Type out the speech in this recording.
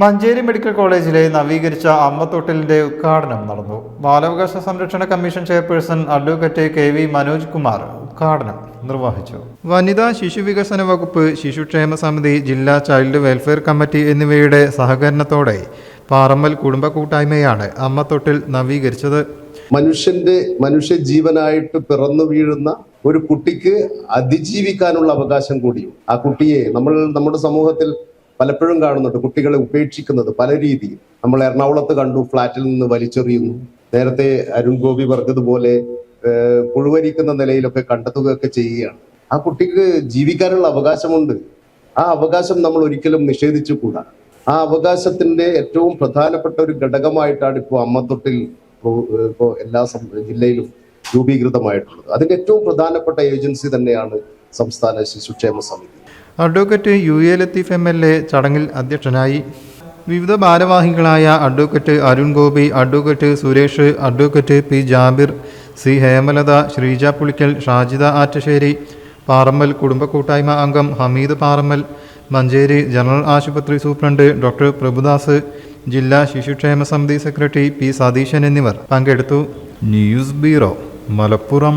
Manjeri medical കോളേജിലെ നവീകരിച്ച അമ്മത്തൊട്ടിലിന്റെ ഉദ്ഘാടനം നടന്നു. ബാലാവകാശ സംരക്ഷണ commission chairperson advocate K V Manoj Kumar ഉദ്ഘാടനം നിർവഹിച്ചു. വനിതാ ശിശു വികസന വകുപ്പ് ശിശുക്ഷേമ സമിതി ജില്ലാ ചൈൽഡ് വെൽഫെയർ കമ്മിറ്റി എന്നിവയുടെ സഹകരണത്തോടെ പാറമ്മൽ കുടുംബ കൂട്ടായ്മയാണ് അമ്മത്തൊട്ടിൽ നവീകരിച്ചത്. മനുഷ്യന്റെ മനുഷ്യ ജീവനായിട്ട് പിറന്നു വീഴുന്ന ഒരു കുട്ടിക്ക് അതിജീവിക്കാനുള്ള അവകാശം കൂടിയും ആ കുട്ടിയെ നമ്മൾ നമ്മുടെ സമൂഹത്തിൽ പലപ്പോഴും കാണുന്നുണ്ട് കുട്ടികളെ ഉപേക്ഷിക്കുന്നത് പല രീതിയിൽ. നമ്മൾ എറണാകുളത്ത് കണ്ടു ഫ്ളാറ്റിൽ നിന്ന് വലിച്ചെറിയുന്നു. നേരത്തെ അരുൺ ഗോപി പറഞ്ഞതുപോലെ പുഴുവരിക്കുന്ന നിലയിലൊക്കെ കണ്ടെത്തുകയൊക്കെ ചെയ്യുകയാണ്. ആ കുട്ടിക്ക് ജീവിക്കാനുള്ള അവകാശമുണ്ട്. ആ അവകാശം നമ്മൾ ഒരിക്കലും നിഷേധിച്ചുകൂടാ. ആ അവകാശത്തിന്റെ ഏറ്റവും പ്രധാനപ്പെട്ട ഒരു ഘടകമായിട്ടാണ് ഇപ്പോൾ അമ്മത്തൊട്ടിൽ ഇപ്പോൾ എല്ലാ ജില്ലയിലും രൂപീകൃതമായിട്ടുള്ളത്. അതിന്റെ ഏറ്റവും പ്രധാനപ്പെട്ട ഏജൻസി തന്നെയാണ് സംസ്ഥാന ശിശുക്ഷേമ സമിതി. Advocate U A Latheef M L A ചടങ്ങിൽ അധ്യക്ഷനായി. വിവിധ ഭാരവാഹികളായ advocate Arun Gopi advocate Suresh advocate P Jabir C Hemalatha Sreeja Pulikkal Shajida Attassery Parammal കുടുംബ കൂട്ടായ്മ അംഗം ഹമീദ് പാറമ്മൽ മഞ്ചേരി ജനറൽ ആശുപത്രി സൂപ്രണ്ട് ഡോക്ടർ പ്രഭുദാസ് ജില്ലാ ശിശുക്ഷേമ സമിതി സെക്രട്ടറി പി സതീശൻ എന്നിവർ പങ്കെടുത്തു. News bureau Malappuram.